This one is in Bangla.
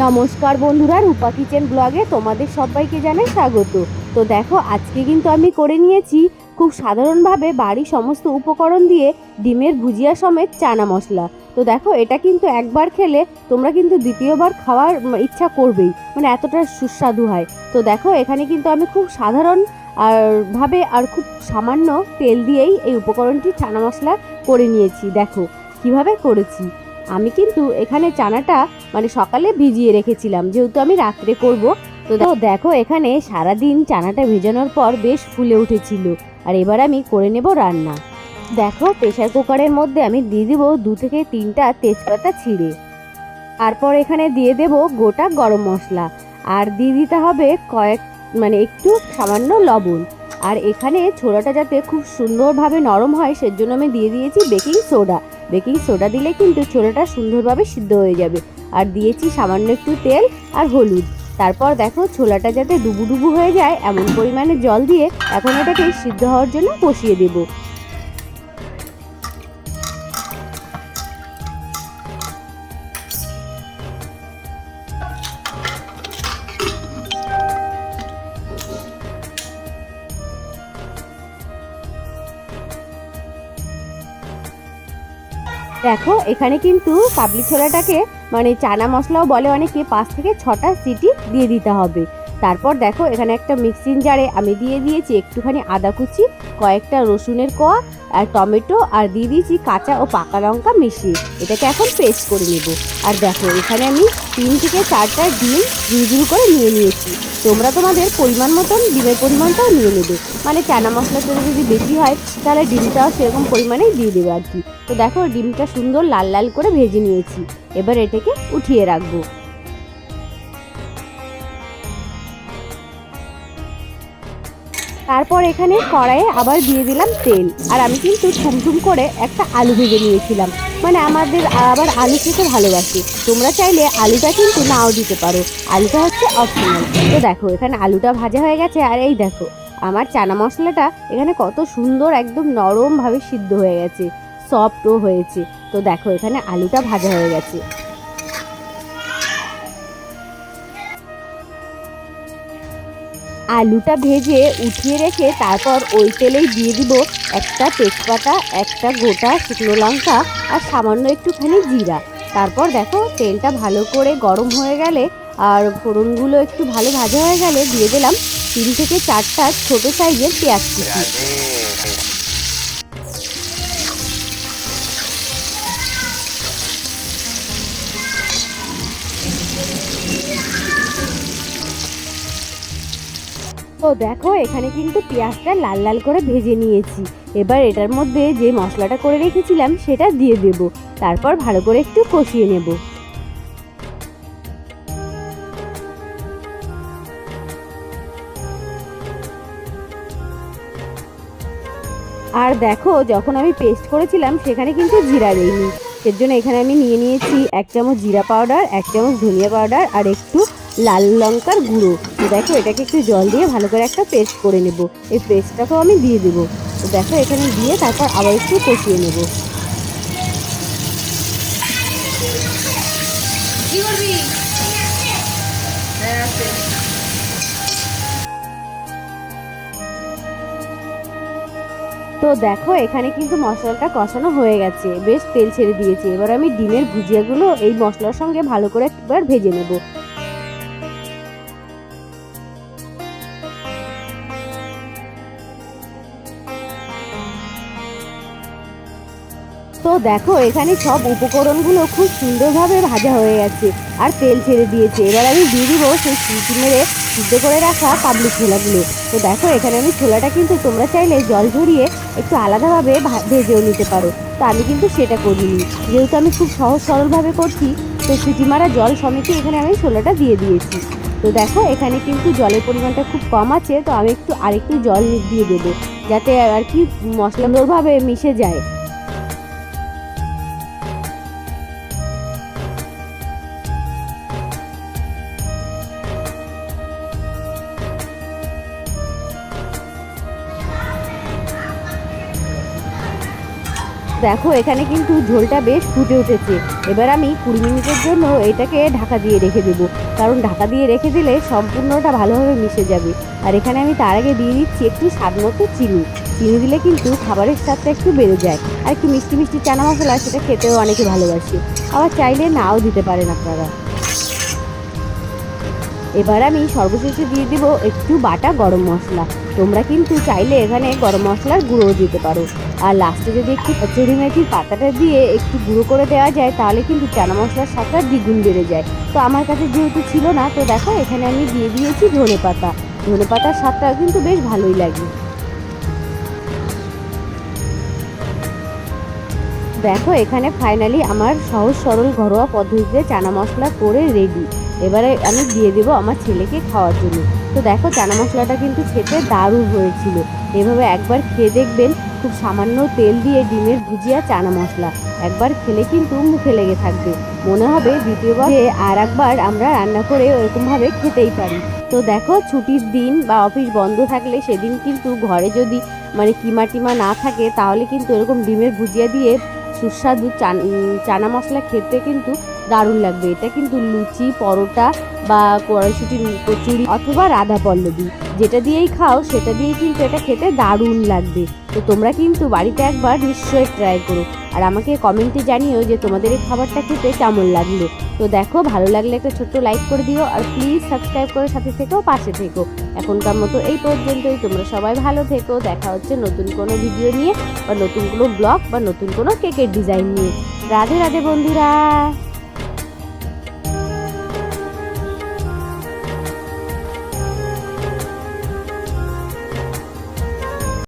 নমস্কার বন্ধুরা, রূপা কিচেন ব্লগে তোমাদের সবাইকে জানাই স্বাগত। তো দেখো, আজকে কিন্তু আমি করে নিয়েছি খুব সাধারণভাবে বাড়ির সমস্ত উপকরণ দিয়ে ডিমের ভুজিয়া সমেত চানা মশলা। তো দেখো, এটা কিন্তু একবার খেলে তোমরা কিন্তু দ্বিতীয়বার খাওয়ার ইচ্ছা করবেই মানে এতটা সুস্বাদু হয়। তো দেখো, এখানে কিন্তু আমি খুব সাধারণ আর ভাবে আর খুব সামান্য তেল দিয়েই এই উপকরণটি চানা মশলা করে নিয়েছি। দেখো, কীভাবে করেছি। আমি কিন্তু এখানে চানাটা মানে সকালে ভিজিয়ে রেখেছিলাম, যেহেতু আমি রাত্রে করব। তো দেখো, এখানে সারাদিন চানাটা ভেজানোর পর বেশ ফুলে উঠেছিল। আর এবার আমি করে নেব রান্না। দেখো প্রেশার কুকারের মধ্যে আমি দিয়ে দেবো দু থেকে তিনটা তেজপাতা ছিঁড়ে। তারপর এখানে দিয়ে দেব গোটা গরম মশলা। আর দিয়ে দিতে হবে কয়েক মানে একটু সামান্য লবণ। আর এখানে ছোলাটা যাতে খুব সুন্দরভাবে নরম হয়, সেজন্য আমি দিয়ে দিয়েছি বেকিং সোডা। বেকিং সোডা দিলে কিন্তু ছোলাটা সুন্দরভাবে সিদ্ধ হয়ে যাবে। আর দিয়েছি সামান্য একটু তেল আর হলুদ। তারপর দেখো ছোলাটা যাতে ডুবু ডুবু হয়ে যায়, এমন পরিমাণে জল দিয়ে এখন এটাকে সিদ্ধ হওয়ার জন্য বসিয়ে দেব। দেখো, এখানে কিন্তু কাবলি ছোলাটাকে মানে চানা মশলাও বলে অনেকে, পাঁচ থেকে ছটা সিটি দিয়ে দিতে হবে। তারপর দেখো, এখানে একটা মিক্সিং জারে আমি দিয়ে দিয়েছি একটুখানি আদা কুচি, কয়েকটা রসুনের কোয়া, আর টমেটো, আর দিয়ে দিয়েছি কাঁচা ও পাকা লঙ্কা মিশিয়ে। এটাকে এখন পেস্ট করে নেব। আর দেখো, এখানে আমি তিন থেকে চারটা ডিম ঝুড়ি করে নিয়ে নিয়েছি। তোমরা তোমাদের পরিমাণ মতন ডিমের পরিমাণটাও নিয়ে নেবে। মানে চানা মশলাটা যদি বেশি হয়, তাহলে ডিমটাও সেরকম পরিমাণেই দিয়ে দেবে আর কি। তো দেখো, ডিমটা সুন্দর লাল লাল করে ভেজে নিয়েছি। এবার এটাকে উঠিয়ে রাখব। তারপর এখানে কড়াইয়ে আবার দিয়ে দিলাম তেল। আর আমি কিন্তু ঠুমঠুম করে একটা আলু ভেজে নিয়েছিলাম। মানে আমাদের আবার আলু খেতে ভালোবাসি। তোমরা চাইলে আলুটা কিন্তু নাও দিতে পারো। আলুটা হচ্ছে অপশনাল তো দেখো, এখানে আলুটা ভাজা হয়ে গেছে। আর এই দেখো, আমার চানা মশলাটা এখানে কত সুন্দর একদম নরমভাবে সিদ্ধ হয়ে গেছে। সফটও হয়েছে। তো দেখো, এখানে আলুটা ভাজা হয়ে গেছে। আলুটা ভেজে উঠিয়ে রেখে তারপর ওই তেলেই দিয়ে দিব একটা তেজপাতা, একটা গোটা শুকনো লঙ্কা আর সামান্য একটুখানি জিরা। তারপর দেখো তেলটা ভালো করে গরম হয়ে গেলে আর ফোড়নগুলো একটু ভালো ভাজা হয়ে গেলে দিয়ে দিলাম তিন থেকে চারটা ছোটো সাইজের পেঁয়াজ কুচি। তো দেখো, এখানে কিন্তু পেঁয়াজটা লাল লাল করে ভেজে নিয়েছি। এবার এটার মধ্যে যে মশলাটা করে রেখেছিলাম, সেটা দিয়ে দেব। তারপর ভালো করে একটু কষিয়ে নেব। আর দেখো, যখন আমি পেস্ট করেছিলাম, সেখানে কিন্তু জিরা দেইনি। এর জন্য এখানে আমি নিয়ে নিয়েছি এক চামচ জিরা পাউডার এক চামচ ধনিয়া পাউডার আর একটু লাল লঙ্কার গুঁড়ো। তো দেখো এটাকে একটু জল দিয়ে ভালো করে একটা পেস্ট করে নেব। এই পেস্টটাকেও আমি দিয়ে দেবো। তো দেখো এখানে দিয়ে তারপর আবার একটু কষিয়ে নেব। হ্যাঁ তো দেখো এখানে কিন্তু মশলাটা কষানো হয়ে গেছে। বেশ তেল ছেড়ে দিয়েছে। এবার আমি ডিমের ভুজিয়াগুলো এই মশলার সঙ্গে ভালো করে একবার ভেজে নেব। তো দেখো, এখানে সব উপকরণগুলো খুব সুন্দরভাবে ভাজা হয়ে গেছে আর তেল ছেড়ে দিয়েছে। এবার আমি দিয়ে দিব সেই সিটি মেরে সিদ্ধ করে রাখা কাবলি ছোলাগুলো। তো দেখো, এখানে আমি ছোলাটা কিন্তু তোমরা চাইলে জল ঝরিয়ে একটু আলাদাভাবে ভেজেও নিতে পারো। তো আমি কিন্তু সেটা করিনি। যেহেতু আমি খুব সহজ সরলভাবে করছি, তো সিটি মারা জল সমেতই এখানে আমি ছোলাটা দিয়ে দিয়েছি। তো দেখো, এখানে কিন্তু জলের পরিমাণটা খুব কম আছে, তো আমি একটু আরেকটু জল দিয়ে দেবো, যাতে আর কি মশলাদারভাবে মিশে যায়। দেখো, এখানে কিন্তু ঝোলটা বেশ ফুটে উঠেছে। এবার আমি কুড়ি মিনিটের জন্য এটাকে ঢাকা দিয়ে রেখে দেবো। কারণ ঢাকা দিয়ে রেখে দিলে সম্পূর্ণটা ভালোভাবে মিশে যাবে। আর এখানে আমি তার আগে দিয়ে দিচ্ছি একটু স্বাদ মতো চিনি। চিনি দিলে কিন্তু খাবারের স্বাদটা একটু বেড়ে যায়। আর একটু মিষ্টি মিষ্টি চানা মশলা, সেটা খেতেও অনেকে ভালোবাসে। আবার চাইলে নাও দিতে পারেন আপনারা। এবার আমি সর্বশেষে দিয়ে দিব একটু বাটা গরম মশলা। তোমরা কিন্তু চাইলে এখানে গরম মশলার গুঁড়ো দিতে পারো। আর লাস্টে যদি একটু কচুরি মেথির পাতাটা দিয়ে একটু গুঁড়ো করে দেওয়া যায়, তাহলে কিন্তু চানা মশলার স্বাদটা দ্বিগুণ বেড়ে যায়। তো আমার কাছে যেহেতু ছিল না, তো দেখো এখানে আমি দিয়ে দিয়েছি ধনে পাতা। ধনে পাতার স্বাদটা কিন্তু বেশ ভালোই লাগে। দেখো এখানে ফাইনালি আমার সহজ সরল ঘরোয়া পদ্ধতিতে চানা মশলা করে রেডি এবারে আমি দিয়ে দেবো আমার ছেলেকে খাওয়ার জন্য। তো দেখো চানা মশলাটা কিন্তু খেতে দারুণ হয়েছিল। এভাবে একবার খেয়ে দেখবেন খুব সামান্য তেল দিয়ে ডিমের ভুজিয়া চানা মশলা। একবার খেলে কিন্তু মুখে লেগে থাকবে। মনে হবে দ্বিতীয়বার আর একবার আমরা রান্না করে ওরকমভাবে খেতেই পারি। তো দেখো, ছুটির দিন বা অফিস বন্ধ থাকলে সেদিন কিন্তু ঘরে যদি মানে কিমা টিমা না থাকে, তাহলে কিন্তু এরকম ডিমের ভুজিয়া দিয়ে সুস্বাদু চানা মশলা খেতে কিন্তু দারুণ লাগবে। এটা কিন্তু লুচি, পরোটা বা কড়াইশুটি, কচুরি অথবা রাধা পল্লবী। যেটা দিয়েই খাও, সেটা দিয়েই কিন্তু এটা খেতে দারুণ লাগবে। তো তোমরা কিন্তু বাড়িতে একবার নিশ্চয়ই ট্রাই করো। আর আমাকে কমেন্টে জানিও যে তোমাদের এই খাবারটা খেতে কেমন লাগল। তো দেখো, ভালো লাগলে একটা ছোট্ট লাইক করে দিও আর প্লিজ সাবস্ক্রাইব করে সাথে থেকো পাশে থেকো। এখনকার মতো এই পর্যন্তই। তোমরা সবাই ভালো থেকো। দেখা হচ্ছে নতুন কোনো ভিডিও নিয়ে বা নতুন কোনো ব্লগ বা নতুন কোনো কেকের ডিজাইন নিয়ে। রাধে রাধে বন্ধুরা!